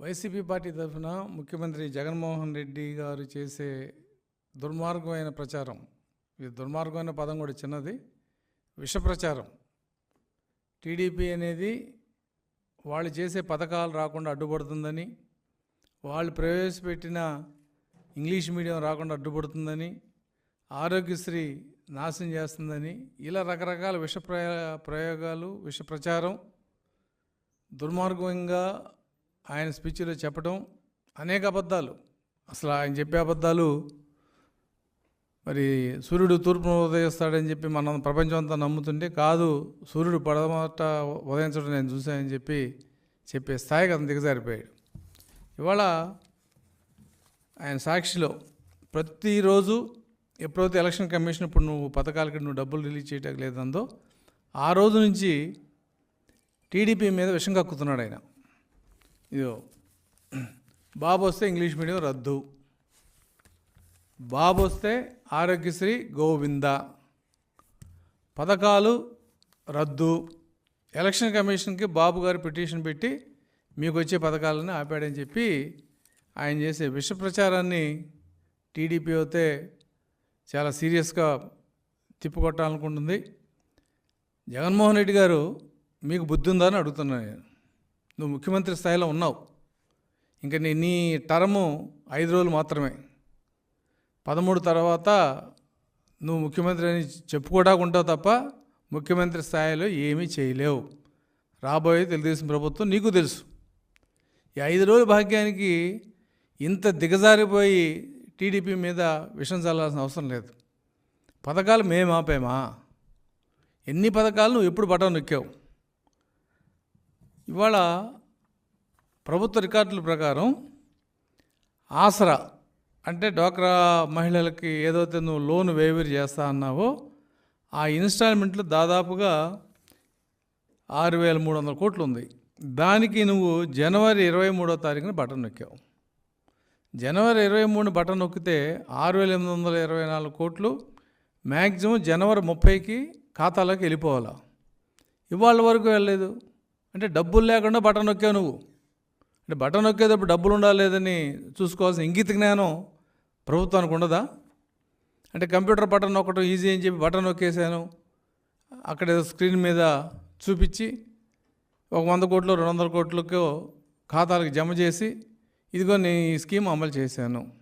YCP party తరఫున ముఖ్యమంత్రి జగన్మోహన్ రెడ్డి గారు చేసే దుర్మార్గమైన ప్రచారం. ఇది దుర్మార్గమైన పదం కూడా చిన్నది. విష ప్రచారం. టీడీపీ అనేది వాళ్ళు చేసే పథకాలు రాకుండా అడ్డుపడుతుందని వాళ్ళు ప్రవేశపెట్టిన ఇంగ్లీష్ మీడియం రాకుండా అడ్డుపడుతుందని ఆరోగ్యశ్రీ నాశనం చేస్తుందని ఇలా రకరకాల విష ప్రయో ప్రయోగాలు విష ప్రచారం దుర్మార్గంగా ఆయన స్పీచ్లో చెప్పడం అనేక అబద్ధాలు. అసలు ఆయన చెప్పే అబద్ధాలు మరి సూర్యుడు తూర్పును ఉదయిస్తాడని చెప్పి మనం ప్రపంచం అంతా నమ్ముతుంటే కాదు సూర్యుడు పడమట ఉదయించడం నేను చూశానని చెప్పి చెప్పే స్థాయికి అతను దిగజారిపోయాడు. ఇవాళ ఆయన సాక్షిలో ప్రతిరోజు ఎప్పుడైతే ఎలక్షన్ కమిషన్ ఇప్పుడు నువ్వు పథకాలకి నువ్వు డబ్బులు రిలీజ్ చేయటం లేదందో ఆ రోజు నుంచి టీడీపీ మీద విషం కక్కుతున్నాడు ఆయన. ఇదో బాబు వస్తే ఇంగ్లీష్ మీడియం రద్దు. బాబు వస్తే ఆరోగ్యశ్రీ గోవింద. పథకాలు రద్దు. ఎలక్షన్ కమిషన్కి బాబు గారు పిటిషన్ పెట్టి మీకు వచ్చే పథకాలను ఆపాడని చెప్పి ఆయన చేసే విష ప్రచారాన్ని టీడీపీ అయితే చాలా సీరియస్గా తిప్పికొట్టాలనుకుంటుంది. జగన్మోహన్ రెడ్డి గారు మీకు బుద్ధి ఉందా అని అడుగుతున్నాను నేను. నువ్వు ముఖ్యమంత్రి స్థాయిలో ఉన్నావు. ఇంకా నీ నీ టర్ము ఐదు రోజులు మాత్రమే. పదమూడు తర్వాత నువ్వు ముఖ్యమంత్రి అని చెప్పుకోవడానికి ఉంటావు తప్ప ముఖ్యమంత్రి స్థాయిలో ఏమీ చేయలేవు. రాబోయే తెలుగుదేశం ప్రభుత్వం నీకు తెలుసు. ఈ ఐదు రోజుల భాగ్యానికి ఇంత దిగజారిపోయి టీడీపీ మీద విషం చల్లాల్సిన అవసరం లేదు. పథకాలు మేము ఆపామా ఎన్ని పథకాలు నువ్వు ఎప్పుడు బటన్ నొక్కావు? ఇవాళ ప్రభుత్వ రికార్డుల ప్రకారం ఆసరా అంటే డ్వాక్రా మహిళలకి ఏదైతే నువ్వు లోన్ వేవర్ చేస్తా అన్నావో ఆ ఇన్స్టాల్మెంట్లు దాదాపుగా ఆరు వేల మూడు వందల కోట్లు ఉంది దానికి నువ్వు జనవరి ఇరవై మూడో తారీఖున బటన్ నొక్కావు. జనవరి ఇరవై మూడు బటన్ నొక్కితే ఆరు వేల ఎనిమిది వందల ఇరవై నాలుగు కోట్లు మ్యాక్సిమం జనవరి ముప్పైకి ఖాతాలోకి వెళ్ళిపోవాలా? ఇవాళ వరకు వెళ్ళలేదు. అంటే డబ్బులు లేకుండా బటన్ నొక్కావు నువ్వు. అంటే బటన్ నొక్కేటప్పుడు డబ్బులు ఉండాలి లేదని చూసుకోవాల్సిన ఇంగిత జ్ఞానం ప్రభుత్వానికి ఉండదా? అంటే కంప్యూటర్ బటన్ నొక్కడం ఈజీ అని చెప్పి బటన్ నొక్కేసాను అక్కడ స్క్రీన్ మీద చూపించి ఒక వంద కోట్లు రెండు వందల కోట్లకు ఖాతాలకు జమ చేసి ఇదిగో నేను ఈ స్కీమ్ అమలు చేశాను.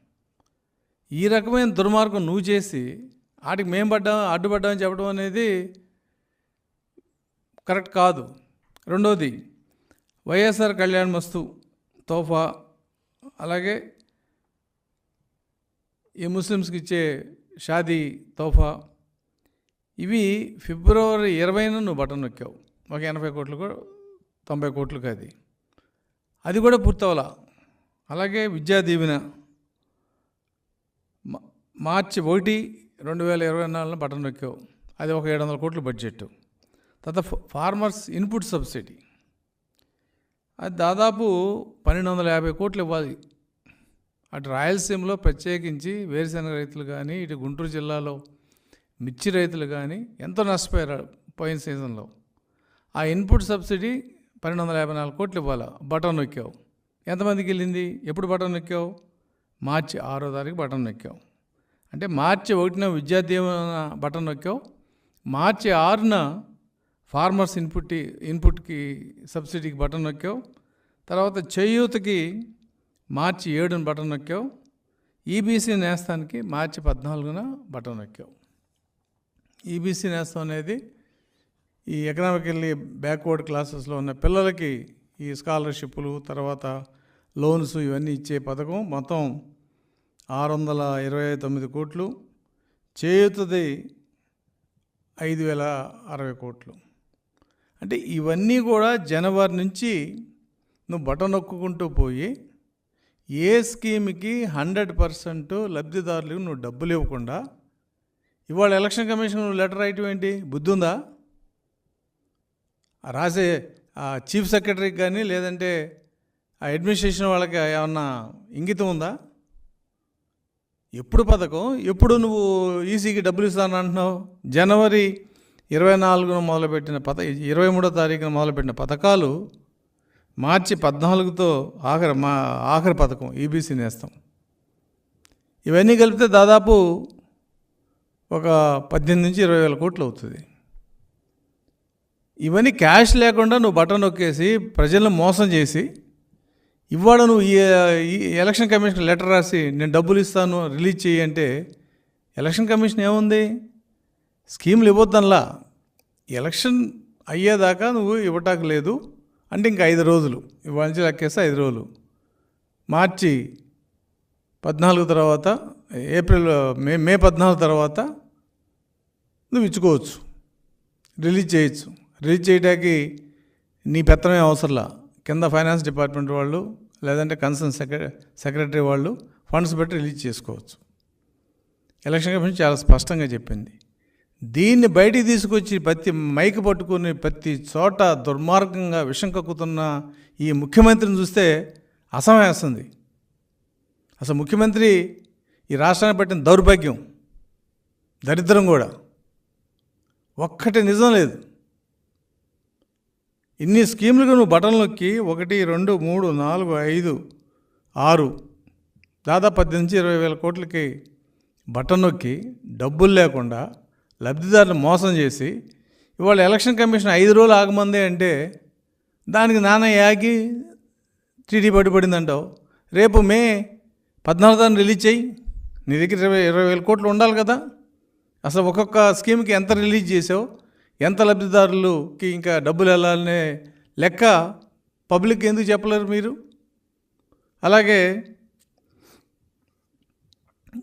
ఈ రకమైన దుర్మార్గం నువ్వు చేసి వాటికి మేము పడ్డాం అడ్డుపడ్డామని చెప్పడం అనేది కరెక్ట్ కాదు. రెండోది వైఎస్ఆర్ కళ్యాణ్ మస్తు తోఫా. అలాగే ఈ ముస్లిమ్స్కి ఇచ్చే షాదీ తోఫా. ఇవి ఫిబ్రవరి ఇరవైన నువ్వు బటన్ నొక్కావు. ఒక ఎనభై కోట్లు కూడా తొంభై కోట్లకి అది అది కూడా పూర్తవలా. అలాగే విద్యా దీవెన. మా- మార్చి ఒకటి రెండు వేల ఇరవై నాలుగున బటన్ నొక్కావు. అది ఒక ఏడు వందల కోట్ల బడ్జెట్ తర్వాత ఫార్మర్స్ ఇన్పుట్ సబ్సిడీ అది దాదాపు పన్నెండు వందల యాభై కోట్లు ఇవ్వాలి. అటు రాయలసీమలో ప్రత్యేకించి వేరుశెనగ రైతులు కానీ ఇటు గుంటూరు జిల్లాలో మిర్చి రైతులు కానీ ఎంతో నష్టపోయారు పోయిన సీజన్లో. ఆ ఇన్పుట్ సబ్సిడీ పన్నెండు వందల యాభై నాలుగు కోట్లు ఇవ్వాలి? బటన్ నొక్కావు. ఎంతమందికి వెళ్ళింది? ఎప్పుడు బటన్ నొక్కావు? మార్చి ఆరో తారీఖు బటన్ నొక్కావు. అంటే మార్చి ఒకటిన విద్యా దీవెన బటన్ నొక్కావు? మార్చి ఆరున ఫార్మర్స్ ఇన్పుట్ ఇన్పుట్కి సబ్సిడీకి బటన్ నొక్కావు. తర్వాత చేయూతకి మార్చి ఏడున బటన్ నొక్కావు. ఈబీసీ నేస్తానికి మార్చి పద్నాలుగున బటన్ నొక్కావు. ఈబీసీ నేస్తం అనేది ఈ ఎకనామికల్లీ బ్యాక్వర్డ్ క్లాసెస్లో ఉన్న పిల్లలకి ఈ స్కాలర్షిప్లు తర్వాత లోన్స్ ఇవన్నీ ఇచ్చే పథకం మొత్తం ఆరు వందల ఇరవై తొమ్మిది కోట్లు. చేయూతది ఐదు వేల అరవై కోట్లు. అంటే ఇవన్నీ కూడా జనవరి నుంచి నువ్వు బటన్ నొక్కుంటూ పోయి ఏ స్కీమ్కి హండ్రెడ్ పర్సెంట్ లబ్ధిదారులకు నువ్వు డబ్బులు ఇవ్వకుండా ఇవాళ ఎలక్షన్ కమిషన్ నువ్వు లెటర్ రాయటం ఏంటి? బుద్ధి ఉందా? రాసే ఆ చీఫ్ సెక్రటరీకి కానీ లేదంటే ఆ అడ్మినిస్ట్రేషన్ వాళ్ళకి ఏమన్నా ఇంగితం ఉందా? ఎప్పుడు పథకం? ఎప్పుడు నువ్వు ఈసీకి డబ్బులు ఇస్తాను అంటున్నావు? జనవరి ఇరవై నాలుగున మొదలుపెట్టిన పథ ఇరవై మూడో తారీఖున మొదలుపెట్టిన పథకాలు మార్చి పద్నాలుగుతో ఆఖరి మా ఆఖరి పథకం ఈబీసీ నేస్తాం. ఇవన్నీ కలిపితే దాదాపు ఒక పద్దెనిమిది నుంచి ఇరవై వేల కోట్లు అవుతుంది. ఇవన్నీ క్యాష్ లేకుండా నువ్వు బటన్ నొక్కేసి ప్రజలను మోసం చేసి ఇవాళ నువ్వు ఈ ఈ ఎలక్షన్ కమిషన్ లెటర్ రాసి నేను డబ్బులు ఇస్తాను రిలీజ్ చేయి అంటే ఎలక్షన్ కమిషన్ ఏముంది? స్కీములు ఇవ్వద్దనలా. ఎలక్షన్ అయ్యేదాకా నువ్వు ఇవ్వటానికి లేదు. అంటే ఇంకా ఐదు రోజులు. ఇవాళ నుంచి లెక్కేస్తే ఐదు రోజులు. మార్చి పద్నాలుగు తర్వాత ఏప్రిల్ మే మే పద్నాలుగు తర్వాత నువ్వు ఇచ్చుకోవచ్చు. రిలీజ్ చేయొచ్చు. రిలీజ్ చేయడానికి నీ పెత్తనమే అవసరంలా. కింద ఫైనాన్స్ డిపార్ట్మెంట్ వాళ్ళు లేదంటే కన్సర్న్ సెక్రటరీ సెక్రటరీ వాళ్ళు ఫండ్స్ పెట్టి రిలీజ్ చేసుకోవచ్చు. ఎలక్షన్ కమిషన్ చాలా స్పష్టంగా చెప్పింది. దీన్ని బయటికి తీసుకొచ్చి ప్రతి మైక్ పట్టుకుని ప్రతి చోట దుర్మార్గంగా విషం కక్కుతున్న ఈ ముఖ్యమంత్రిని చూస్తే అసమేస్తుంది అసలు ముఖ్యమంత్రి ఈ రాష్ట్రాన్ని పట్టిన దౌర్భాగ్యం దరిద్రం కూడా. ఒక్కటి నిజం లేదు. ఇన్ని స్కీములకు నువ్వు బటన్ నొక్కి ఒకటి రెండు మూడు నాలుగు ఐదు ఆరు దాదాపు పద్దెనిమిది నుంచి ఇరవై వేల కోట్లకి బటన్ నొక్కి డబ్బులు లేకుండా లబ్ధిదారులు మోసం చేసి ఇవాళ ఎలక్షన్ కమిషన్ ఐదు రోజులు ఆగమంది అంటే దానికి నాన్న యాగి టీడీ పడిపడిందంటావు రేపు మే పద్నాలుగు తారీఖు రిలీజ్ చేయి. నీ దగ్గర ఇరవై ఇరవై వేల కోట్లు ఉండాలి కదా. అసలు ఒక్కొక్క స్కీమ్కి ఎంత రిలీజ్ చేసావు? ఎంత లబ్ధిదారులకి ఇంకా డబ్బులు వెళ్ళాలనే లెక్క పబ్లిక్ ఎందుకు చెప్పలేరు మీరు? అలాగే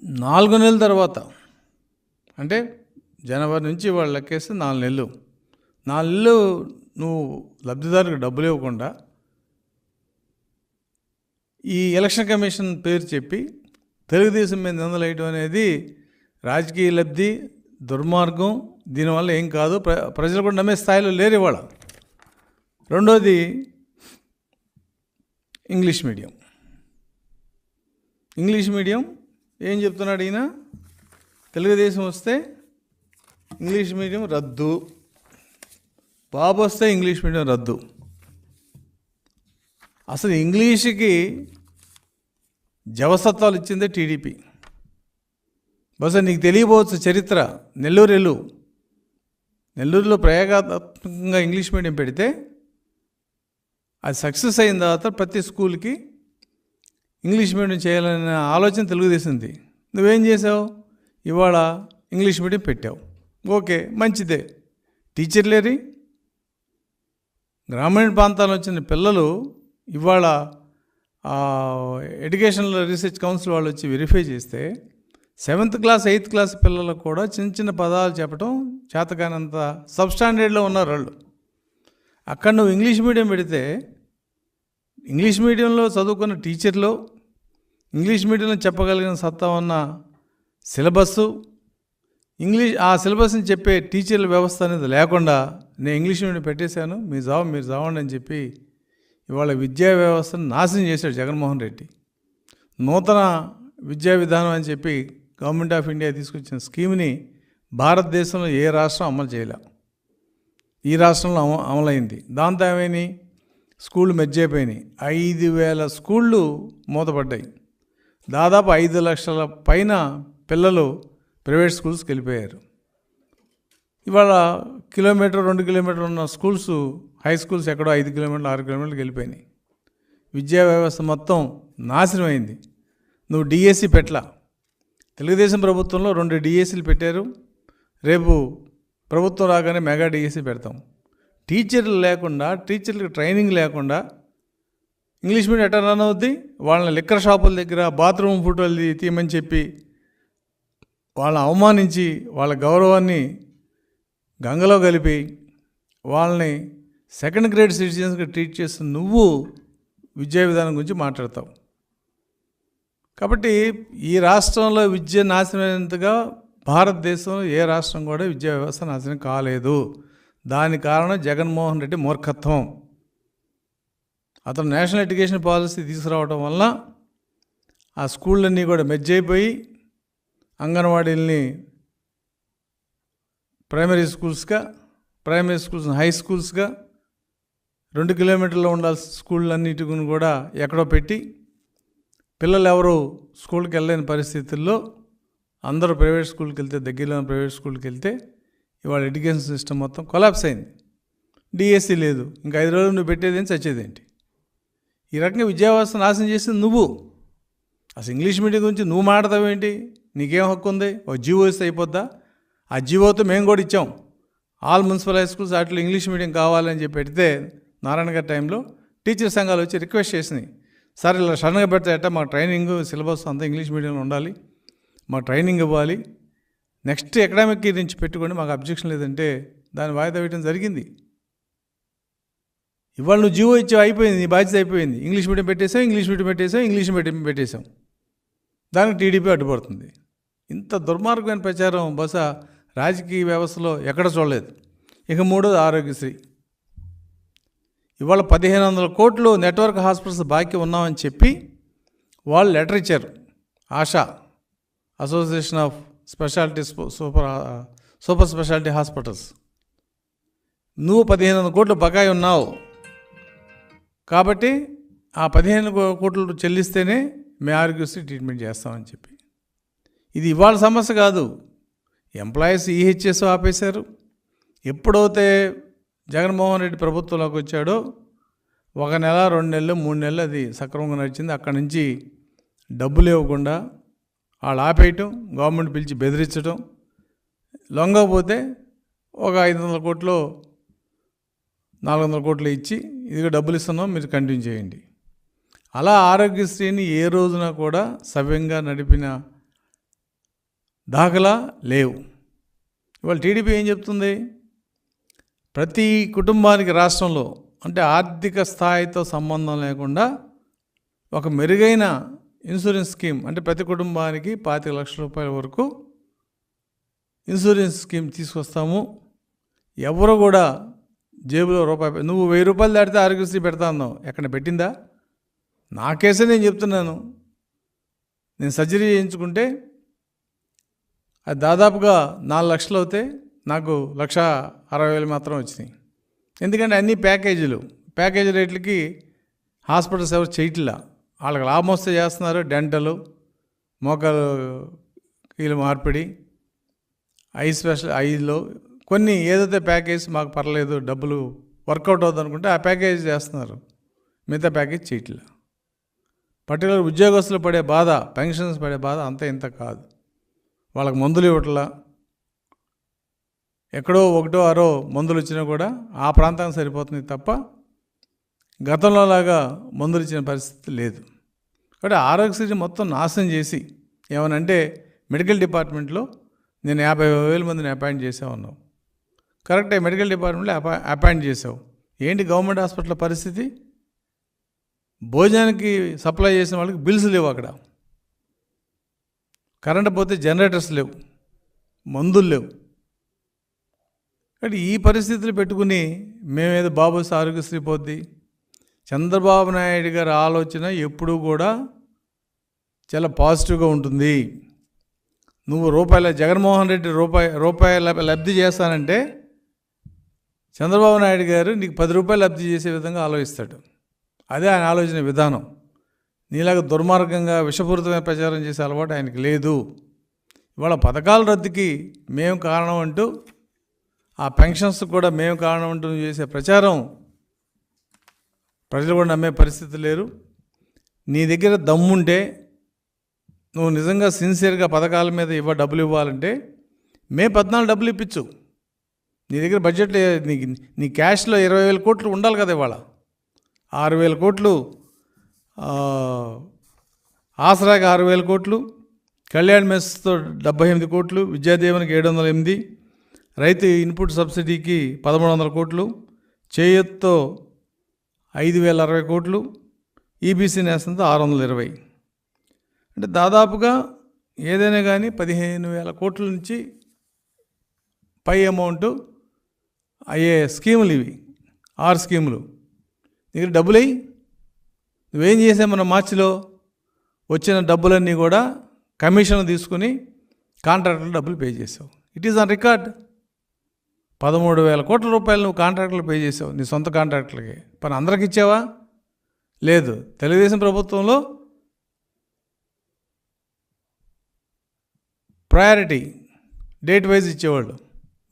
నాలుగు నెలల తర్వాత అంటే జనవరి నుంచి వాళ్ళు లెక్కేస్తే నాలుగు నెలలు. నాలుగు నెలలు నువ్వు లబ్ధిదారులకు డబ్బులు ఇవ్వకుండా ఈ ఎలక్షన్ కమిషన్ పేరు చెప్పి తెలుగుదేశం మీద నిందలు వేయడం అనేది రాజకీయ లబ్ధి దుర్మార్గం దీనివల్ల ఏం కాదు. ప్ర ప్రజలు కూడా నమ్మే స్థాయిలో లేరు ఇవాళ. రెండోది ఇంగ్లీష్ మీడియం. ఇంగ్లీష్ మీడియం ఏం చెప్తున్నాడు ఈయన? తెలుగుదేశం వస్తే ఇంగ్లీష్ మీడియం రద్దు. బాబు వస్తే ఇంగ్లీష్ మీడియం రద్దు. అసలు ఇంగ్లీష్కి జవసత్వాలు ఇచ్చిందే టీడీపీ. బహుశా నీకు తెలియబోవచ్చు చరిత్ర. నెల్లూరెల్లు నెల్లూరులో ప్రయోగాత్మకంగా ఇంగ్లీష్ మీడియం పెడితే అది సక్సెస్ అయిన తర్వాత ప్రతి స్కూల్కి ఇంగ్లీష్ మీడియం చేయాలనే ఆలోచన తెలుగుదేశంది. నువ్వేం చేసావు? ఇవాళ ఇంగ్లీష్ మీడియం పెట్టావు. ఓకే మంచిదే. టీచర్లేరి గ్రామీణ ప్రాంతాల్లో వచ్చిన పిల్లలు ఇవాళ ఎడ్యుకేషనల్ రీసెర్చ్ కౌన్సిల్ వాళ్ళు వచ్చి వెరిఫై చేస్తే సెవెంత్ క్లాస్ ఎయిత్ క్లాస్ పిల్లలకు కూడా చిన్న చిన్న పదాలు చెప్పడం చేతకానంత సబ్ స్టాండర్డ్లో ఉన్నారు వాళ్ళు. అక్కడ నువ్వు ఇంగ్లీష్ మీడియం పెడితే ఇంగ్లీష్ మీడియంలో చదువుకున్న టీచర్లు ఇంగ్లీష్ మీడియంలో చెప్పగలిగిన సత్తా ఉన్న సిలబస్సు ఇంగ్లీష్ ఆ సిలబస్ని చెప్పే టీచర్ల వ్యవస్థ అనేది లేకుండా నేను ఇంగ్లీష్ మీడియం పెట్టేశాను. మీ జాబ్ మీరు చావండి అని చెప్పి ఇవాళ విద్యా వ్యవస్థను నాశనం చేశాడు జగన్మోహన్ రెడ్డి. నూతన విద్యా విధానం అని చెప్పి గవర్నమెంట్ ఆఫ్ ఇండియా తీసుకొచ్చిన స్కీమ్ని భారతదేశంలో ఏ రాష్ట్రం అమలు చేయలే. ఈ రాష్ట్రంలో అమ అమలైంది. దాంతో ఏమైనాయి స్కూళ్ళు మెజ్జైపోయినాయి. ఐదు వేల స్కూళ్ళు మూతపడ్డాయి. దాదాపు ఐదు లక్షల పైన పిల్లలు ప్రైవేట్ స్కూల్స్కి వెళ్ళిపోయారు. ఇవాళ కిలోమీటర్ రెండు కిలోమీటర్ ఉన్న స్కూల్స్ హై స్కూల్స్ ఎక్కడో ఐదు కిలోమీటర్లు ఆరు కిలోమీటర్లకు వెళ్ళిపోయినాయి. విద్యా వ్యవస్థ మొత్తం నాశనం అయింది. నువ్వు డిఎస్సి పెట్టలా. తెలుగుదేశం ప్రభుత్వంలో రెండు డిఎస్సీలు పెట్టారు. రేపు ప్రభుత్వం రాగానే మెగా డిఎస్సీ పెడతాం. టీచర్లు లేకుండా టీచర్లకు ట్రైనింగ్ లేకుండా ఇంగ్లీష్ మీడియం ఎట్లా రన్ అవుద్ది? వాళ్ళని లిక్కర్ షాపుల దగ్గర బాత్రూమ్ ఫోటోలు తీయమని చెప్పి వాళ్ళని అవమానించి వాళ్ళ గౌరవాన్ని గంగలో కలిపి వాళ్ళని సెకండ్ గ్రేడ్ సిటిజన్స్గా ట్రీట్ చేస్తున్న నువ్వు విద్యా విధానం గురించి మాట్లాడతావు. కాబట్టి ఈ రాష్ట్రంలో విద్య నాశనమైనంతగా భారతదేశంలో ఏ రాష్ట్రం కూడా విద్యా వ్యవస్థ నాశనం కాలేదు. దాని కారణం జగన్మోహన్ రెడ్డి మూర్ఖత్వం. అతను నేషనల్ ఎడ్యుకేషన్ పాలసీ తీసుకురావడం వల్ల ఆ స్కూళ్ళన్నీ కూడా మెజ్జైపోయి అయిపోయి అంగన్వాడీలని ప్రైమరీ స్కూల్స్గా ప్రైమరీ స్కూల్స్ హై స్కూల్స్గా రెండు కిలోమీటర్లో ఉండాల్సిన స్కూళ్ళన్నిటిని కూడా ఎక్కడో పెట్టి పిల్లలు ఎవరు స్కూల్కి వెళ్ళలేని పరిస్థితుల్లో అందరూ ప్రైవేట్ స్కూల్కి వెళ్తే దగ్గరలో ఉన్న ప్రైవేట్ స్కూల్కి వెళ్తే ఇవాళ ఎడ్యుకేషన్ సిస్టమ్ మొత్తం కొలాప్స్ అయింది. డిఎస్సి లేదు. ఇంకా ఐదు రోజులు నువ్వు పెట్టేదేంటి చచ్చేదేంటి ఈ రకంగా విద్యావ్యవస్థ నాశనం చేసింది నువ్వు. అసలు ఇంగ్లీష్ మీడియం గురించి నువ్వు మాట్లాడతావేంటి? నీకేం హక్కు ఉంది? ఓ జీవో ఇస్తే అయిపోద్దా? ఆ జీవోతో మేము కూడా ఇచ్చాం. ఆల్ మున్సిపల్ హై స్కూల్స్ వాటిలో ఇంగ్లీష్ మీడియం కావాలని చెప్పి పెడితే నారాయణ గారి టైంలో టీచర్ సంఘాలు వచ్చి రిక్వెస్ట్ చేసినాయి. సార్ ఇలా సడన్గా పెడతాయట మా ట్రైనింగ్ సిలబస్ అంతా ఇంగ్లీష్ మీడియంలో ఉండాలి. మా ట్రైనింగ్ ఇవ్వాలి. నెక్స్ట్ అకాడమిక్ ఇయర్ నుంచి పెట్టుకోండి మాకు అబ్జెక్షన్ లేదంటే దాన్ని వాయిదా వేయడం జరిగింది. ఇవాళ నువ్వు జీవో ఇచ్చి అయిపోయింది నీ బాధ్యత అయిపోయింది. ఇంగ్లీష్ మీడియం పెట్టేసాం ఇంగ్లీష్ మీడియం పెట్టేసాం ఇంగ్లీష్ మీడియం పెట్టేసాం దానికి టీడీపీ అడ్డుపడుతుంది. ఇంత దుర్మార్గమైన ప్రచారం బహుశా రాజకీయ వ్యవస్థలో ఎక్కడ చూడలేదు. ఇక మూడోది ఆరోగ్యశ్రీ. ఇవాళ పదిహేను వందల కోట్లు నెట్వర్క్ హాస్పిటల్స్ బాకీ ఉన్నామని చెప్పి వాళ్ళు లెటర్ ఇచ్చారు. Asha association of speciality super super speciality hospitals. నువ్వు పదిహేను వందల కోట్లు బకాయి ఉన్నావు. కాబట్టి ఆ పదిహేను కోట్లు చెల్లిస్తేనే మేము ఆరోగ్యశ్రీ ట్రీట్మెంట్ చేస్తామని చెప్పి. ఇది ఇవాళ సమస్య కాదు. ఎంప్లాయీస్ ఈహెచ్ఎస్ ఆపేశారు. ఎప్పుడైతే జగన్మోహన్ రెడ్డి ప్రభుత్వంలోకి వచ్చాడో ఒక నెల రెండు నెలలు మూడు నెలలు అది సక్రమంగా నడిచింది. అక్కడి నుంచి డబ్బులు ఇవ్వకుండా వాళ్ళు ఆపేయటం గవర్నమెంట్ పిలిచి బెదిరించడం లొంగకపోతే ఒక ఐదు వందల కోట్లు నాలుగు వందల కోట్లు ఇచ్చి ఇదిగో డబ్బులు ఇస్తున్నాం మీరు కంటిన్యూ చేయండి. అలా ఆరోగ్యశ్రీని ఏ రోజున కూడా సవ్యంగా నడిపిన దాఖలా లేవు. ఇవాళ టీడీపీ ఏం చెప్తుంది? ప్రతి కుటుంబానికి రాష్ట్రంలో అంటే ఆర్థిక స్థాయితో సంబంధం లేకుండా ఒక మెరుగైన ఇన్సూరెన్స్ స్కీమ్ అంటే ప్రతి కుటుంబానికి పాతిక లక్షల రూపాయల వరకు ఇన్సూరెన్స్ స్కీమ్ తీసుకొస్తాము. ఎవరు కూడా జేబులో రూపాయి నువ్వు వెయ్యి రూపాయలు దాటితే ఆరోగ్యశ్రీ పెడతా అన్నావు. ఎక్కడ పెట్టిందా? నా కేసే నేను చెప్తున్నాను. నేను సర్జరీ చేయించుకుంటే అది దాదాపుగా నాలుగు లక్షలు అవుతే నాకు లక్ష అరవై వేలు మాత్రం వచ్చినాయి. ఎందుకంటే అన్ని ప్యాకేజీలు ప్యాకేజీ రేట్లకి హాస్పిటల్స్ ఎవరు చేయట్లా. వాళ్ళకి లాభం వస్తే చేస్తున్నారు డెంటలు మోకాలు కీలు మార్పిడి ఐ స్పెషల్ ఐలో కొన్ని ఏదైతే ప్యాకేజ్ మాకు పర్లేదు డబ్బులు వర్కౌట్ అవుతుంది అనుకుంటే ఆ ప్యాకేజ్ చేస్తున్నారు. మిగతా ప్యాకేజ్ చేయట్లా. పర్టికులర్ ఉద్యోగస్తులు పడే బాధ పెన్షన్స్ పడే బాధ అంత ఇంత కాదు. వాళ్ళకి మందులు ఇవ్వట్లా? ఎక్కడో ఒకటో ఆరో మందులు వచ్చినా కూడా ఆ ప్రాంతానికి సరిపోతుంది తప్ప గతంలో లాగా మందులు ఇచ్చిన పరిస్థితి లేదు. కాబట్టి ఆరోగ్యశ్రీ మొత్తం నాశనం చేసి ఏమనంటే మెడికల్ డిపార్ట్మెంట్లో నేను యాభై వేల మందిని అపాయింట్ చేసావు అన్నావు. కరెక్టే మెడికల్ డిపార్ట్మెంట్లో అపా అపాయింట్ చేసావు ఏంటి గవర్నమెంట్ హాస్పిటల్ పరిస్థితి? భోజనానికి సప్లై చేసిన వాళ్ళకి బిల్స్ లేవు అక్కడ. కరెంట్ పోతే జనరేటర్స్ లేవు మందులు లేవు. కాబట్టి ఈ పరిస్థితులు పెట్టుకుని మేమేదో బాబు ఆరోగ్యశ్రీ పోద్ది. చంద్రబాబు నాయుడు గారి ఆలోచన ఎప్పుడూ కూడా చాలా పాజిటివ్గా ఉంటుంది. నువ్వు రూపాయల జగన్మోహన్ రెడ్డి రూపాయి రూపాయల లబ్ధి చేస్తానంటే చంద్రబాబు నాయుడు గారు నీకు పది రూపాయలు లబ్ధి చేసే విధంగా ఆలోచిస్తాడు. అదే ఆయన ఆలోచన విధానం. నీలాగా దుర్మార్గంగా విషపూరితమైన ప్రచారం చేసే అలవాటు ఆయనకి లేదు. ఇవాళ పథకాల రద్దుకి మేము కారణం అంటూ ఆ పెన్షన్స్ కూడా మేము కారణం అంటూ చేసే ప్రచారం ప్రజలు కూడా నమ్మే పరిస్థితి లేరు. నీ దగ్గర దమ్ముంటే నువ్వు నిజంగా సిన్సియర్గా పథకాల మీద ఇవ్వ డబ్బులు ఇవ్వాలంటే మే పద్నాలుగు డబ్బులు ఇప్పించు నీ దగ్గర బడ్జెట్ నీ నీ క్యాష్లో ఇరవై వేల కోట్లు ఉండాలి కదా ఇవాళ. ఆరు వేల కోట్లు ఆసరాకి ఆరు వేల కోట్లు కళ్యాణ్ మెస్తో డెబ్బై ఎనిమిది కోట్లు విద్యాదీవెనకి ఏడు వందల ఎనిమిది రైతు ఇన్పుట్ సబ్సిడీకి పదమూడు వందల కోట్లు చేయత్తో ఐదు వేల అరవై కోట్లు ఈబీసీ నేస్తంతో ఆరు వందల ఇరవై. అంటే దాదాపుగా ఏదైనా కానీ పదిహేను వేల కోట్ల నుంచి పై అమౌంట్ అయ్యే స్కీములు ఇవి. ఆరు స్కీములు. దగ్గర డబ్బులు అయ్యి నువ్వేం చేసావు మన మార్చిలో? వచ్చిన డబ్బులన్నీ కూడా కమిషన్ తీసుకుని కాంట్రాక్టర్లు డబ్బులు పే చేసావు. ఇట్ ఈస్ ఆన్ రికార్డ్ పదమూడు వేల కోట్ల రూపాయలు నువ్వు కాంట్రాక్టులు పే చేసావు. నీ సొంత కాంట్రాక్టులకి. పని అందరికి ఇచ్చావా? లేదు. తెలుగుదేశం ప్రభుత్వంలో ప్రయారిటీ డేట్ వైజ్ ఇచ్చేవాళ్ళు.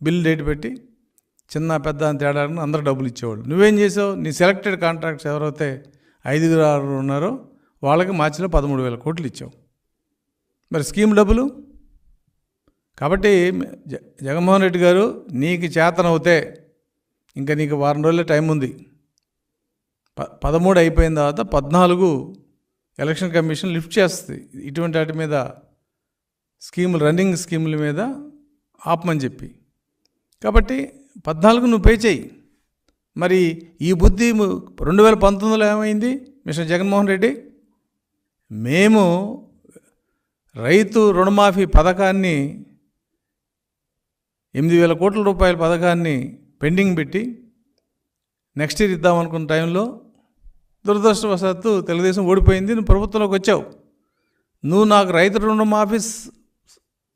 బిల్ డేట్ పెట్టి చిన్న పెద్ద అని తేడా అందరూ డబ్బులు ఇచ్చేవాళ్ళు. నువ్వేం చేసావు? నీ సెలెక్టెడ్ కాంట్రాక్ట్స్ ఎవరైతే ఐదుగురు ఆరు ఉన్నారో. వాళ్ళకి మార్చిలో పదమూడు వేల కోట్లు ఇచ్చాం. మరి స్కీమ్ డబ్బులు? కాబట్టి జ- జగన్మోహన్ రెడ్డి గారు నీకు చేతనవుతే ఇంకా నీకు వారం రోజులే టైం ఉంది. ప పదమూడు అయిపోయిన తర్వాత పద్నాలుగు ఎలక్షన్ కమిషన్ లిఫ్ట్ చేస్తుంది. ఇటువంటి వాటి మీద స్కీములు రన్నింగ్ స్కీముల మీద ఆపమని చెప్పి. కాబట్టి పద్నాలుగు నువ్వు పే చేయి. మరి ఈ బుద్ధి రెండు వేల పంతొమ్మిదిలో ఏమైంది? మిస్టర్ జగన్మోహన్ రెడ్డి? మేము రైతు రుణమాఫీ పథకాన్ని ఎనిమిది వేల కోట్ల రూపాయల పథకాన్ని పెండింగ్ పెట్టి నెక్స్ట్ ఇయర్ ఇద్దామనుకున్న టైంలో దురదృష్టవశాత్తు తెలుగుదేశం ఓడిపోయింది. నువ్వు ప్రభుత్వంలోకి వచ్చావు. నువ్వు నాకు రైతు రుణమాఫీ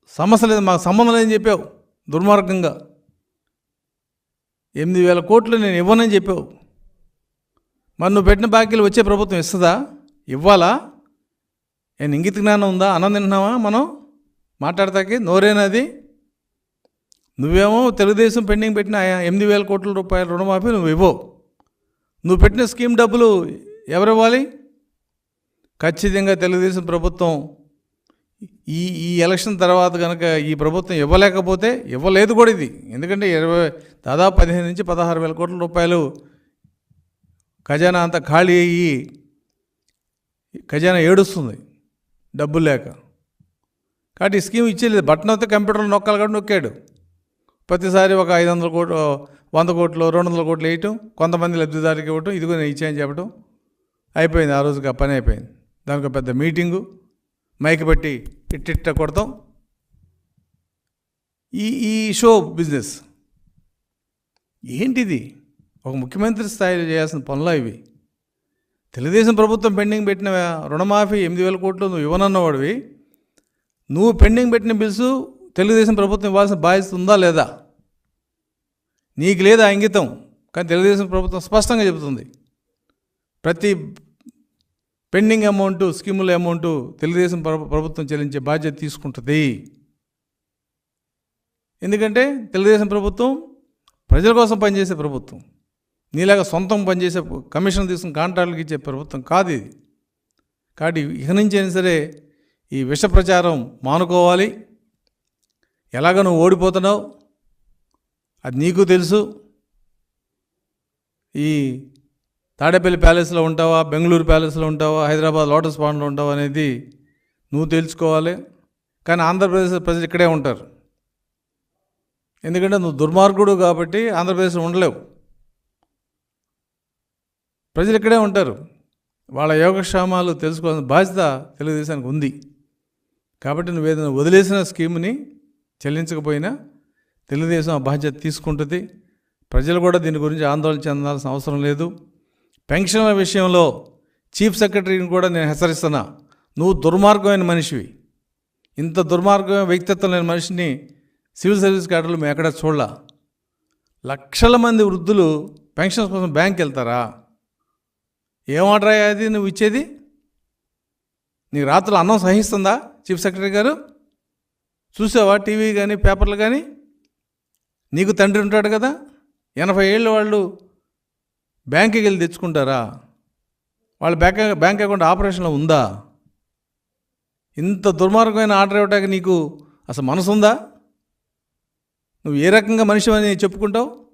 సమస్య లేదు మాకు సంబంధం లేదని చెప్పావు. దుర్మార్గంగా. ఎనిమిది వేల కోట్లు నేను ఇవ్వనని చెప్పావు. మరి నువ్వు పెట్టిన బాకీలు వచ్చే ప్రభుత్వం ఇస్తుందా? ఇవ్వాలా? నేను ఇంగిత జ్ఞానం ఉందా? అన్నం మనం? మాట్లాడతాకి నోరేనది. నువ్వేమో తెలుగుదేశం పెండింగ్ పెట్టిన ఎనిమిది వేల కోట్ల రూపాయల రుణమాఫీ నువ్వు ఇవ్వవు. నువ్వు పెట్టిన స్కీమ్ డబ్బులు ఎవరివ్వాలి? ఖచ్చితంగా తెలుగుదేశం ప్రభుత్వం ఈ ఈ ఎలక్షన్ తర్వాత కనుక ఈ ప్రభుత్వం ఇవ్వలేకపోతే ఇవ్వలేదు కూడా ఇది. ఎందుకంటే ఇరవై దాదాపు పదిహేను నుంచి పదహారు వేల కోట్ల రూపాయలు ఖజానా అంతా ఖాళీ అయ్యి ఖజానా ఏడుస్తుంది డబ్బులు లేక. కాబట్టి ఈ స్కీమ్ ఇచ్చేది బట్టన్ అయితే కంప్యూటర్లో నొక్కాలి కాబట్టి నొక్కాడు. ప్రతిసారి ఒక ఐదు వందల కోట్లు వంద కోట్లు రెండు వందల కోట్లు వేయటం కొంతమంది లబ్ధిదారుకి ఇవ్వటం ఇదిగో నేను ఇచ్చాయని చెప్పడం అయిపోయింది. ఆ రోజుకి ఆ పని అయిపోయింది. దానికి పెద్ద మీటింగు. మైక్ పెట్టి ఇట్టిట్ట కొడతాం. ఈ ఈ షో బిజినెస్ ఏంటిది? ఒక ముఖ్యమంత్రి స్థాయిలో చేయాల్సిన పనులు ఇవి. తెలుగుదేశం ప్రభుత్వం పెండింగ్ పెట్టిన రుణమాఫీ ఎనిమిది వేల కోట్లు నువ్వు ఇవ్వనన్నవాడివి. నువ్వు పెండింగ్ పెట్టిన బిల్సు తెలుగుదేశం ప్రభుత్వం ఇవ్వాల్సిన బాధ్యత ఉందా లేదా? నీకు లేదా ఇంగితం కానీ తెలుగుదేశం ప్రభుత్వం స్పష్టంగా చెబుతుంది. ప్రతి పెండింగ్ అమౌంట్ స్కీముల అమౌంట్ తెలుగుదేశం ప్రభుత్వం చెల్లించే బాధ్యత తీసుకుంటుంది. ఎందుకంటే తెలుగుదేశం ప్రభుత్వం ప్రజల కోసం పనిచేసే ప్రభుత్వం. నీలాగా సొంతం పనిచేసే కమిషన్ తీసుకుని కాంట్రాక్టులకు ఇచ్చే ప్రభుత్వం కాదు ఇది. కాబట్టి ఇక నుంచి అయినా సరే ఈ విష ప్రచారం మానుకోవాలి. ఎలాగ నువ్వు ఓడిపోతున్నావు? అది నీకు తెలుసు. ఈ తాడేపల్లి ప్యాలెస్లో ఉంటావా? బెంగళూరు ప్యాలెస్లో ఉంటావా? హైదరాబాద్ లోటస్ పాండ్లో ఉంటావా అనేది నువ్వు తెలుసుకోవాలి. కానీ ఆంధ్రప్రదేశ్ ప్రజలు ఇక్కడే ఉంటారు. ఎందుకంటే నువ్వు దుర్మార్గుడు కాబట్టి ఆంధ్రప్రదేశ్లో ఉండలేవు. ప్రజలు ఇక్కడే ఉంటారు. వాళ్ళ యోగక్షేమాలు తెలుసుకోవాల్సిన బాధ్యత తెలుగుదేశానికి ఉంది. కాబట్టి నువ్వు ఏదైనా వదిలేసిన స్కీమ్ని చెల్లించకపోయినా తెలుగుదేశం ఆ బాధ్యత తీసుకుంటుంది. ప్రజలు కూడా దీని గురించి ఆందోళన చెందాల్సిన అవసరం లేదు. పెన్షన్ల విషయంలో చీఫ్ సెక్రటరీని కూడా నేను హెచ్చరిస్తున్నా. నువ్వు దుర్మార్గమైన మనిషివి. ఇంత దుర్మార్గమైన వ్యక్తిత్వం లేని మనిషిని సివిల్ సర్వీస్ క్యాడర్లు మేము ఎక్కడ చూడలా. లక్షల మంది వృద్ధులు పెన్షన్స్ కోసం బ్యాంక్ వెళ్తారా? ఏం ఆర్డర్ అది? నువ్వు ఇచ్చేది? నీకు రాత్రులు అన్నం సహిస్తుందా చీఫ్ సెక్రటరీ గారు? చూసావా టీవీ కానీ పేపర్లు కానీ నీకు తండ్రి ఉంటాడు కదా? ఎనభై ఏళ్ళ వాళ్ళు బ్యాంకుకి వెళ్ళి తెచ్చుకుంటారా? వాళ్ళ బ్యాంక్ బ్యాంక్ అకౌంట్ ఆపరేషన్లో ఉందా? ఇంత దుర్మార్గమైన ఆర్డర్ ఇవ్వడానికి నీకు అసలు మనసు ఉందా నువ్వు ఏ రకంగా మనిషి అని చెప్పుకుంటావు?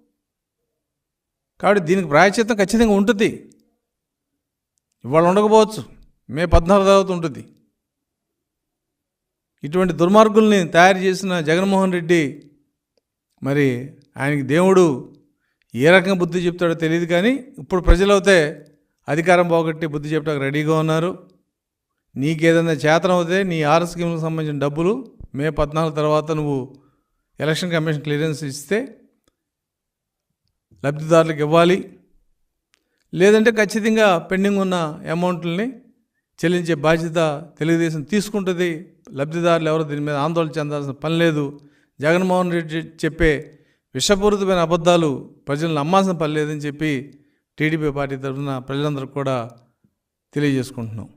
కాబట్టి దీనికి ప్రాయశ్చిత్తం ఖచ్చితంగా ఉంటుంది. ఇవాళ ఉండకపోవచ్చు. మే పద్నాలుగు తర్వాత ఉంటుంది. ఇటువంటి దుర్మార్గుల్ని తయారు చేసిన జగన్మోహన్ రెడ్డి మరి ఆయనకి దేవుడు ఏ రకంగా బుద్ధి చెప్తాడో తెలియదు కానీ ఇప్పుడు ప్రజలైతే అధికారం పోగొట్టి బుద్ధి చెప్పడానికి రెడీగా ఉన్నారు. నీకేదైనా చేతనం అవుతే నీ ఆర్ స్కీమ్కి సంబంధించిన డబ్బులు మే పద్నాలుగు తర్వాత నువ్వు ఎలక్షన్ కమిషన్ క్లియరెన్స్ ఇస్తే లబ్ధిదారులకు ఇవ్వాలి. లేదంటే ఖచ్చితంగా పెండింగ్ ఉన్న అమౌంట్లని చెల్లించే బాధ్యత తెలుగుదేశం తీసుకుంటుంది. లబ్ధిదారులు ఎవరు దీని మీద ఆందోళన చెందాల్సిన పని లేదు. జగన్మోహన్ రెడ్డి చెప్పే విషపూరితమైన అబద్ధాలు ప్రజలను నమ్మాల్సిన పని లేదని చెప్పి టీడీపీ పార్టీ తరఫున ప్రజలందరూ కూడా తెలియజేసుకుంటున్నాం.